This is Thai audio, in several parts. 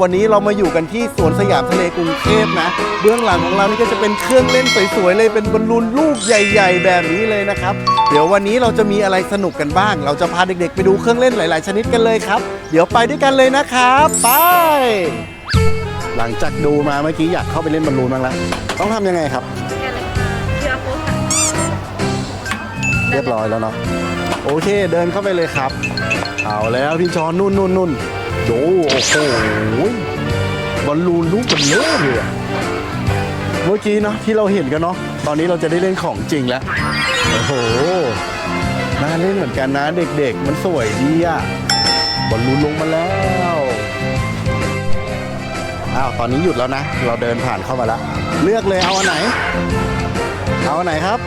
วันนี้เรามาอยู่กันที่สวนสยามทะเลกรุงเทพนะ เบื้องหลังของเรานี่ก็จะเป็นเครื่องเล่นสวยๆเลยเป็นบอลลูนลูกใหญ่ ๆ แบบนี้เลยนะครับ เดี๋ยววันนี้เราจะมีอะไรสนุกกันบ้าง เราจะพาเด็กๆ ไปดูเครื่องเล่นหลาย ๆ ชนิดกันเลยครับ เดี๋ยวไปด้วยกันเลยนะครับไป หลังจากดูมาเมื่อกี้อยากเข้าไปเล่นบอลลูนบ้างแล้วต้องทำยังไงครับ เรียบร้อยแล้วเนาะโอเคเดินเข้าไปเลยครับ เอาแล้วพี่จอนนุ่นนุ่นนุ่น ดูโอ้โหบอลลูนลูกมันเยอะเลยอะเมื่อกี้เนาะที่เราเห็นกันเนาะตอนนี้เราจะได้เล่นของจริงแล้ว โอ้โหน่าเล่นเหมือนกันนะเด็กๆ มันสวยดีอะบอลลูนลงมาแล้วอ้าวตอนนี้หยุดแล้วนะ เราเดินผ่านเข้ามาแล้ว เลือกเลยเอาอันไหน เอาอันไหนครับ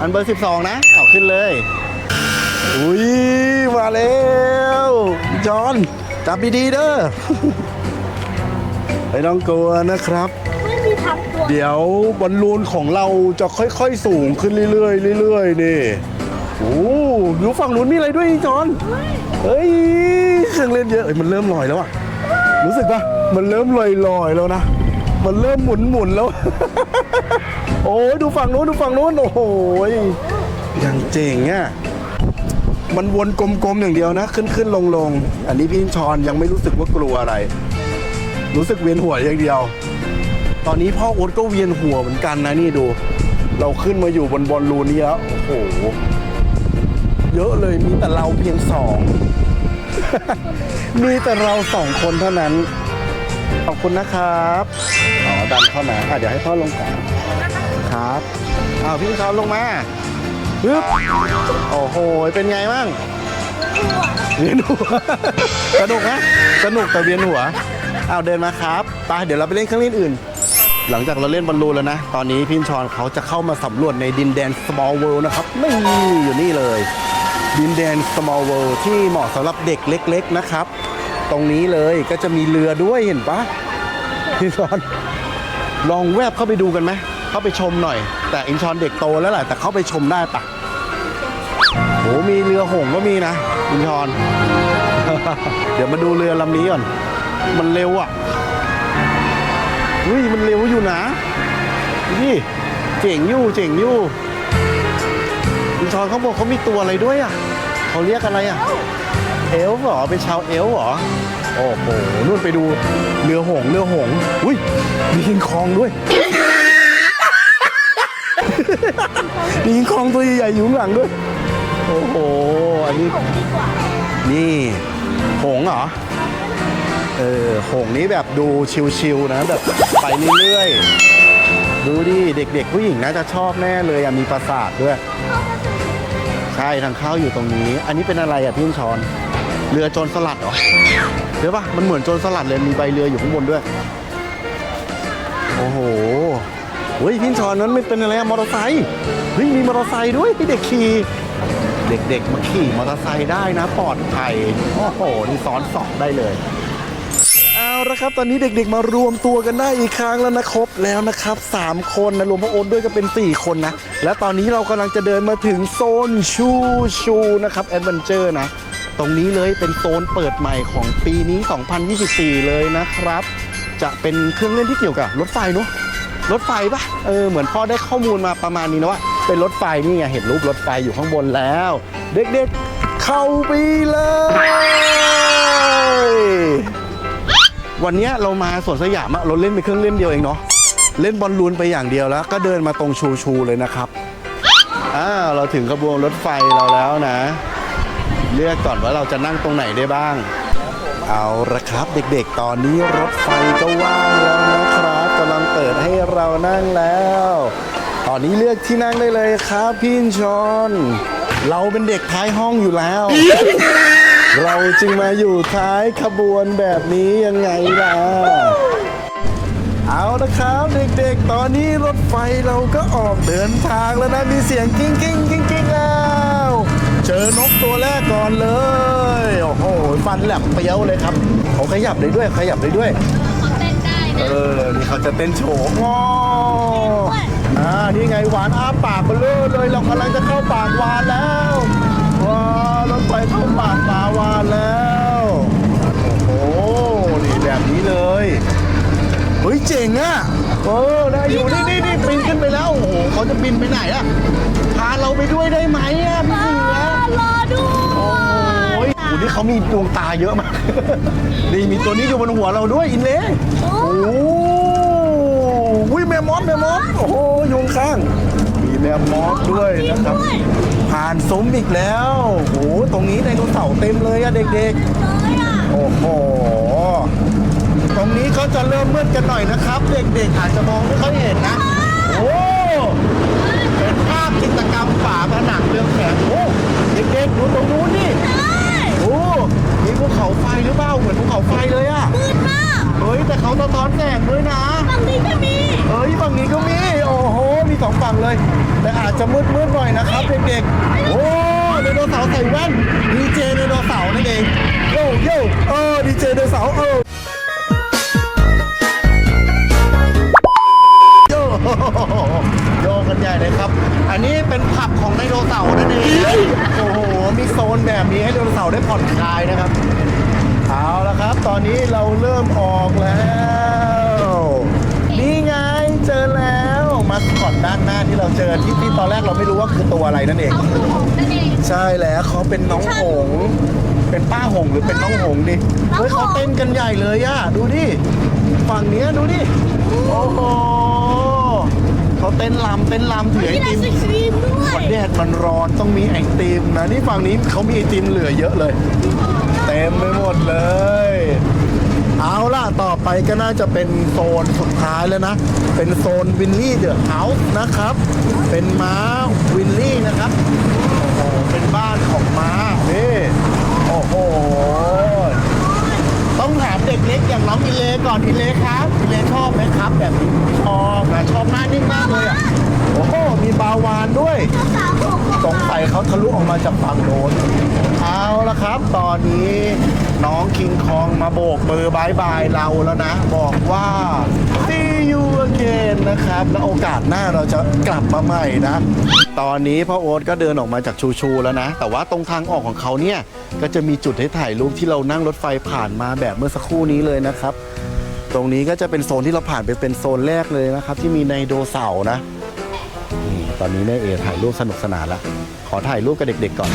อันเบอร์ 12 นะเอาขึ้นเลย อุ้ยมาแล้วจอห์นจับดีๆเด้อไม่ต้องกลัวนะครับ ไม่มีทับตัวเดี๋ยวบอลลูนของเราจะค่อยๆสูงขึ้นเรื่อยๆเรื่อยๆนี่โอ้ดูฝั่งนู้นมีอะไรด้วยจอห์นเฮ้ยเครื่องเล่นเยอะเอ้ยมันเริ่มลอยแล้วอะรู้สึกปะมันเริ่มลอยๆแล้วนะมันเริ่มหมุนๆแล้ว โอ้ยดูฝั่งนู้นดูฝั่งนู้นโอ้โหยังเจ๋งอะ มันวนกลมๆอย่างเดียวนะ ขึ้นขึ้นลงลงอันนี้พี่ชอนยังไม่รู้สึกว่ากลัวอะไร รู้สึกเวียนหัวอย่างเดียว ตอนนี้พ่อโอ๊ตก็เวียนหัวเหมือนกันนะนี่ดู เราขึ้นมาอยู่บนบอลลูนนี้แล้วโอ้โหเยอะเลยมีแต่เราเพียงสอง มีแต่เราสองคนเท่านั้น ขอบคุณนะครับอ๋อดันเข้ามาอะเดี๋ยวให้พ่อลงก่อนครับอ้าวพี่ชอนลงมา ปึ๊บโอ้โห เป็นไงบ้างเวียนหัว สนุกนะสนุกแต่เวียนหัวอ้าวเดินมาครับไปเดี๋ยวเราไปเล่นเครื่องเล่นอื่น หลังจากเราเล่นบอลลูนแล้วนะ ตอนนี้พี่ชอนเขาจะเข้ามาสำรวจในดินแดน small world นะครับ ไม่มีอยู่นี่เลย ดินแดน small world ที่เหมาะสำหรับเด็กเล็ก ๆนะครับ ตรงนี้เลยก็จะมีเรือด้วยเห็นปะพี่ชอนลองแวบเข้าไปดูกันไหม เข้าไปชมหน่อย แต่อินชอนเด็กโตแล้วแหละแต่เข้าไปชมได้ปะโหมีเรือหงก็มีนะอินชอน เดี๋ยวมาดูเรือลำนี้ก่อน มันเร็วอะอุ้ยมันเร็วอยู่นะนี่เจ๋งอยู่เจ๋งอยู่อินชอนเขาบอกเขามีตัวอะไรด้วยอะเขาเรียกอะไรอะเอลฟ์หรอเป็นชาวเอลฟ์หรอโอ้โหนู่นไปดูเรือหงเรือหงอุ้ยมีคิงคองด้วย มีคิงคองตัวใหญ่ๆอยู่ข้างหลังด้วย โอ้โห อันนี้นี่ หงส์เหรอ เออ หงส์นี้แบบดูชิวๆนะ แบบไปเรื่อยๆ ดูดิ เด็กๆ ผู้หญิงน่าจะชอบแน่เลยอะมีปราสาทด้วย ใช่ทางเข้าอยู่ตรงนี้ อันนี้เป็นอะไรอะพี่ชอน เรือโจรสลัดเหรอเดี๋ยวปะมันเหมือนโจรสลัดเลย มีใบเรืออยู่ข้างบนด้วย โอ้โห เฮ้ยพี่ชอนนั้นไม่เป็นอะไรมอเตอร์ไซค์เฮ้ยมีมอเตอร์ไซค์ด้วยให้เด็กขี่เด็กๆมาขี่มอเตอร์ไซค์ได้นะปลอดภัยโอ้โหนี่ซ้อนสองได้เลยเอาละครับ ตอนนี้เด็กๆมารวมตัวกันได้อีกครั้งแล้วนะครบแล้วนะครับ 3 คนนะรวมพระโอนด้วยก็เป็น 4 คนนะ และตอนนี้เรากำลังจะเดินมาถึงโซนชูชูนะครับแอดเวนเจอร์นะ ตรงนี้เลยเป็นโซนเปิดใหม่ของปีนี้ 2024 เลยนะครับ จะเป็นเครื่องเล่นที่เกี่ยวกับรถไฟเนอะ รถไฟปะเออเหมือนพ่อได้ข้อมูลมาประมาณนี้นะว่า เป็นรถไฟนี่ไงเห็นรูปรถไฟอยู่ข้างบนแล้ว เด็กๆเข้าไปเลย วันเนี้ยเรามาสวนสยามอะเราเล่นไปเครื่องเล่นเดียวเองเนาะเล่นบอลลูนไปอย่างเดียวแล้ว ก็เดินมาตรงชูชูเลยนะครับอ่าเราถึงขบวนรถไฟเราแล้วนะ เลือกก่อนว่าเราจะนั่งตรงไหนได้บ้าง เอาละครับเด็กๆ ตอนนี้รถไฟก็ว่างแล้วนะครับกำลังเปิดให้เรานั่งแล้ว ตอนนี้เลือกที่นั่งได้เลยครับพี่ชอนเราเป็นเด็กท้ายห้องอยู่แล้ว เราจึงมาอยู่ท้ายขบวนแบบนี้ยังไงล่ะ เอาละครับเด็กๆ ตอนนี้รถไฟเราก็ออกเดินทางแล้วนะ มีเสียงกิ้งกิ้งกิ้งกิ้งแล้ว เจอนกตัวแรกก่อนเลย โอ้โห ฟันแหลมเปรี้ยวเลยครับเขาขยับได้ด้วย ขยับได้ด้วย เขาเต้นได้เอนะอ นี่เขาจะเต้นโฉงออ่า นี่ไงหวานอ้าปากเบลอเลย เรากำลังจะเข้าปากหวานแล้ว ว้าวรถไฟเข้าปากปลาวานแล้ว โอ้โห นี่เลย เฮ้ยเจ๋งอะเออได้อยู่นี่นี่นี่บินขึ้นไปแล้ว โอ้โหเขาจะบินไปไหนอะพาเราไปด้วยได้ไหมอะพี่เสือ รอดูโอ้ยโอ้โหนี่เขามีดวงตาเยอะมาก นี่มีตัวนี้อยู่บนหัวเราด้วยอินเล่โอ้โหแม่มอสแม่มอสโอ้โหอยุงข้าง มีแม่มอสด้วยนะครับ ผ่านซุ้มอีกแล้ว โอ้โหตรงนี้ไดโนเสาร์เต็มเลยอะเด็กเลยอะๆโอ้โห ตรงนี้ก็จะเริ่มมืดกันหน่อยนะครับ เด็กๆอาจจะมองไม่ค่อยเห็นนะ โอ้เป็น ภาพจิตรกรรมฝาผนังเรืองแสงโอ้เด็กๆดูตรงนู้นนี่โอ้มีภูเขาไฟหรือเปล่าเหมือนภูเขาไฟเลยอะมืดมากเฮ้ยแต่เขาสะท้อนแสงด้วยนะฝั่งนี้จะมีเฮ้ยฝั่งนี้ก็มีโอ้โหมีสองฝั่งเลย แต่อาจจะมืดมืดๆหน่อยนะครับเด็กๆโอ้ไดโนเสาร์ใส่แว่นดีเจไดโนเสาร์นั่นเองโยโย่เออดีเจไดโนเสาร์เออโยโย กันใหญ่เลยครับ อันนี้เป็นผับของไดโนเสาร์นั่นเองโอ้โห มีโซนแบบนี้ให้ไดโนเสาร์ได้ผ่อนคลายนะครับ เอาละครับ ตอนนี้เราเริ่มออกแล้ว นี่ไงเจอแล้วมาสคอตด้านหน้าที่เราเจอที่ที่ตอนแรกเราไม่รู้ว่าคือตัวอะไรนั่นเอง เอาคือผมนั่นเองใช่แล้วเขาเป็นน้องหงส์เป็นป้าหงส์หรือเป็นน้องหงส์ดิเฮ้ยเขาเต้นกันใหญ่เลยอะดูดิ ฝั่งเนี้ยดูดิ โอ้โห เขาเต้นลำเต้นลำถือไอมีไอติมศครีมด้วยแดดมันร้อนต้องมีไอติมนะนี่ฝั่งนี้เขามีไอติมเหลือเยอะเลย เต็มไปหมดเลย เอาล่ะ ต่อไปก็น่าจะเป็นโซนสุดท้ายแล้วนะ เป็นโซนวินลี่เดอะเฮาส์นะครับ เป็นม้าวินลี่นะครับ โอ้โห เป็นบ้านของม้านี่โอ้โห ต้องถามเด็กเล็กอย่างน้องอิเลก่อนอิเลครับอิเลชอบไหมครับ แบบนี้ ชอบนะชอบหน้านิ่งมากเลยอะ โอ้โห มีบาวานด้วย สงสัยเขาทะลุออกมาจากฝั่งโน้น เอาละครับ ตอนนี้น้องคิงคองมาโบกมือบายบายเราแล้วนะ บอกว่า see you again นะครับ แล้วโอกาสหน้าเราจะกลับมาใหม่นะ ตอนนี้พ่อโอ๊ตก็เดินออกมาจากชูชูแล้วนะ แต่ว่าตรงทางออกของเขาเนี่ย ก็จะมีจุดให้ถ่ายรูปที่เรานั่งรถไฟผ่านมาแบบเมื่อสักครู่นี้เลยนะครับ ตรงนี้ก็จะเป็นโซนที่เราผ่านไปเป็นโซนแรกเลยนะครับ ที่มีไดโนเสาร์นะนี่ตอนนี้แม่เอถ่ายรูปสนุกสนานแล้วขอถ่ายรูปกับเด็กๆก่อน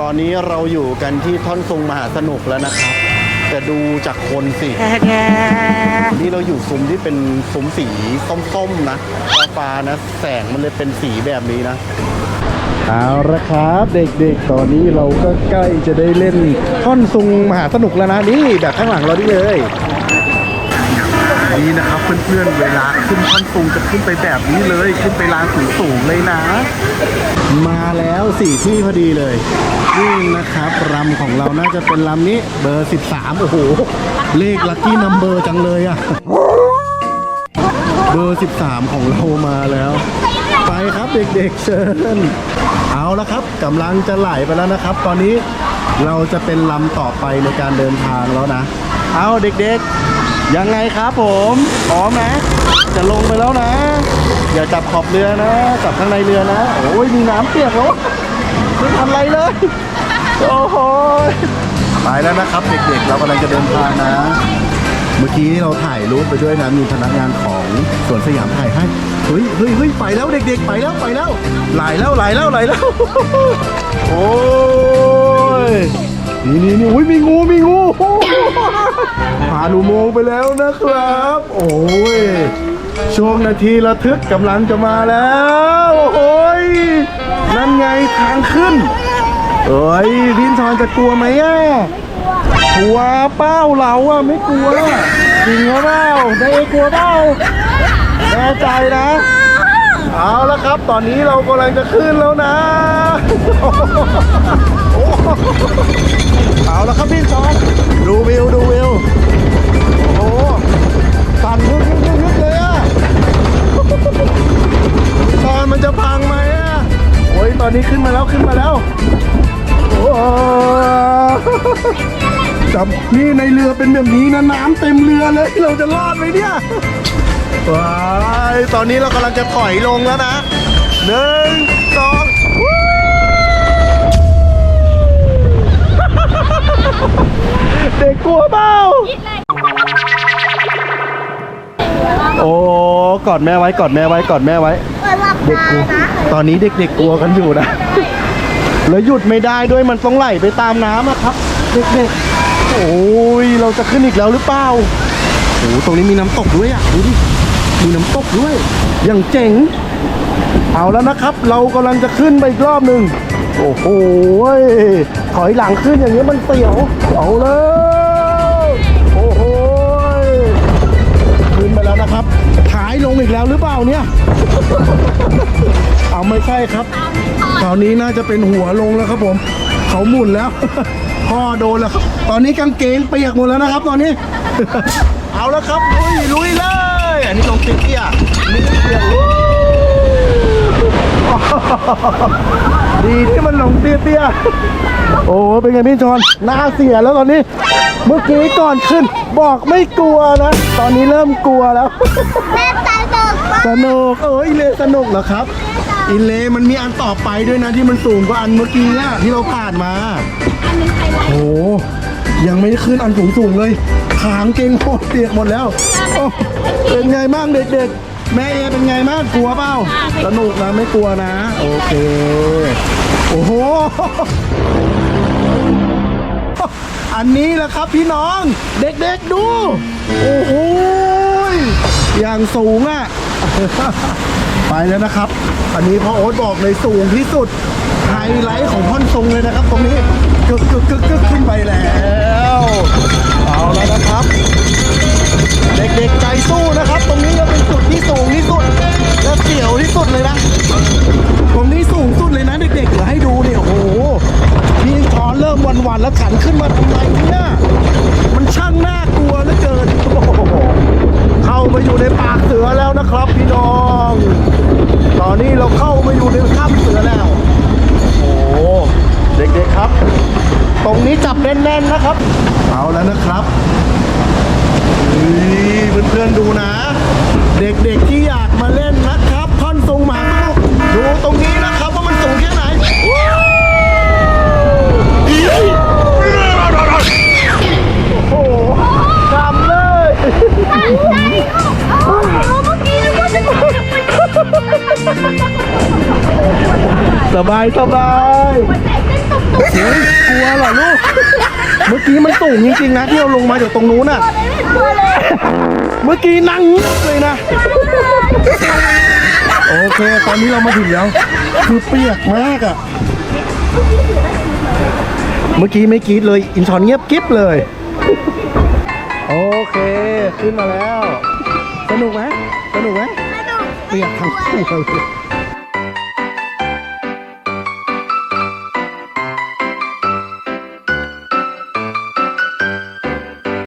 ตอนนี้เราอยู่กันที่ท่อนซุงมหาสนุกแล้วนะครับ แต่ดูจากคนสินี่เราอยู่ซุ้มที่เป็นซุ้มสีส้มๆนะฟ้าๆนะ แสงมันเลยเป็นสีแบบนี้นะเอาละครับเด็กๆ ตอนนี้เราก็ใกล้จะได้เล่นท่อนซุงมหาสนุกแล้วนะนี่แบบข้างหลังเรานี่เลย นี่นะครับ เพื่อนๆเวลาขึ้นท่อนซุงจะขึ้นไปแบบนี้เลย ขึ้นไปลานสูงๆเลยนะ มาแล้วสี่ที่พอดีเลยนี่นะครับรำของเราน่าจะเป็นลำนี้เบอร์ 13 โอ้โห เลขลัคกี้นัมเบอร์จังเลยอะเบอร์ 13 ของเรามาแล้ว ไปครับเด็กๆเชิญเอาละครับกำลังจะไหลไปแล้วนะครับ ตอนนี้เราจะเป็นลำต่อไปในการเดินทางแล้วนะ เอาเด็กๆ ยังไงครับผมพร้อมนะ จะลงไปแล้วนะ อย่าจับขอบเรือนะ จับข้างในเรือนะ โอ้ยมีน้ำเปียกแล้วไม่ทำอะไรเลย โอ้โหไปแล้วนะครับเด็กๆ เรากำลังจะเดินทางนะ เมื่อกี้เราถ่ายรูปไปด้วยนะ มีพนักงานของสวนสยามถ่ายให้เฮ้ยเฮ้ยเฮ้ยไปแล้วเด็กๆ ไปแล้วไปแล้วไหลแล้วไหลแล้วไหลแล้ว โอ้ย นี่นี่นี่อุ้ยมีงูมีงูผ่านอุโมงค์ไปแล้วนะครับ โอ้ยช่วงนาทีระทึกกำลังจะมาแล้ว โอ้ยนั่นไงทางขึ้นเอ้ยพินทอนจะกลัวไหมอะกลัวเป้าเราอะไม่กลัวจริงหรือเปล่าได้กลัวเปล่าแน่ใจนะเอาละครับ ตอนนี้เรากำลังจะขึ้นแล้วนะ โอ้ เอาและครับพี่ชอนดูวิวดูวิว โอ้โหสั่นลุกลุกลุกเลยอะตอนมันจะพังไหมอะโอ้ยตอนนี้ขึ้นมาแล้วขึ้นมาแล้ว โอ้จับนี่ในเรือเป็นแบบนี้นะน้ำเต็มเรือเลยเราจะรอดไหมเนี่ยว้ายตอนนี้เรากำลังจะถอยลงแล้วนะหนึ่ง กอดแม่ไว้กอดแม่ไว้กอดแม่ไว้ เปิดหลับเด็กตากลัวนะตอนนี้เด็กๆกลัวกันอยู่นะ แล้วหยุดไม่ได้ด้วยมันต้องไหลไปตามน้ำอะครับ เด็กๆ โอ้ยเราจะขึ้นอีกแล้วหรือเปล่าโอ้ตรงนี้มีน้ำตกด้วยอะดูดิมีน้ำตกด้วยอย่างเจ๋ง เอาแล้วนะครับ เรากำลังจะขึ้นไปอีกรอบหนึ่งโอ้โหยถอยหลังขึ้นอย่างนี้ยมันเสียวเอาเลย ลงอีกแล้วหรือเปล่าเนี่ย เอาไม่ใช่ครับคราวนี้น่าจะเป็นหัวลงแล้วครับผม เขาหมุนแล้ว พ่อโดนแล้วครับ ตอนนี้กางเกงเปียกหมดแล้วนะครับ ตอนนี้ เอาแล้วครับลุยลุยเลย อันนี้ลงเตี้ยๆอันนี้เปียกดีที่มันลงเตี้ยๆ โอ้เป็นไงพี่จอนหน้าเสียแล้วตอนนี้ เมื่อกี้ก่อนขึ้น บอกไม่กลัวนะ ตอนนี้เริ่มกลัวแล้ว สนุกเอออิเลสนุกเหรอครับ อิเลมันมีอันต่อไปด้วยนะที่มันสูงกว่าอันเมื่อกี้อะที่เราผ่านมาอันนึงไฮไลท์โอ้ยังไม่ได้ขึ้นอันสูงสูงเลยขางเก่งหมดเปียกหมดแล้วโอ้เป็นไงบ้างเด็กๆ แม่เอเป็นไงบ้างกลัวเปล่าสนุกนะไม่กลัวนะ โอเค โอ้โหอันนี้แหละครับพี่น้อง เด็กๆดู โอ้โหอย่างสูงอะ ไปแล้วนะครับ อันนี้พ่อโอ๊ตบอกเลยสูงที่สุด ไฮไลท์ของพ่อนทรงเลยนะครับ ตรงนี้กึกกึกกึกกึกขึ้นไปแล้วเอาแล้วนะครับ เด็กๆใจสู้นะครับ ตรงนี้จะเป็นจุดที่สูงที่สุด และเสียวที่สุดเลยนะ ตรงนี้สูงสุดเลยนะเด็กๆเดี๋ยวให้ดูเนี่ยโอ้โหพี่ทอนเริ่มวันๆแล้วขันขึ้นมาทำไมเนี่ยมันช่างน่ากลัวเหลือเกินโอ้โหเข้ามาอยู่ในปากเสือแล้วนะครับ พี่น้อง ตอนนี้เราเข้ามาอยู่ในถ้ำเสือแล้ว โอ้โหเด็กๆครับ ตรง นี้จับแน่นๆนะครับ เอาแล้วนะครับเฮ้ยเพื่อนๆดูนะ เด็กๆที่อยากมาเล่นนะครับท่อนสูงหมาลูกดูตรงนี้นะครับว่ามันสูงแค่ไหนว้าวโอ้โหกำเลยใช่โอ้โหเมื่อกี้นึกว่าจะถูกมันสบายสบายหัวใจเต้นตุบตุบเฮ้ยกลัวเหรอลูก เมื่อกี้มันสูงจริงๆนะที่เราลงมาจากตรงนู้นอะเลยไม่กลัวเลยเมื่อกี้นั่งเงียบเลยนะ โอเค ตอนนี้เรามาถึงแล้ว คือเปียกมากอะ่ะ เมื่อกี้ไม่กรีดเลย อินชอนเงียบกิ๊บเลย โอเค ขึ้นมาแล้ว สนุกไหมสนุกไหมเปียกทั้งคู่เลย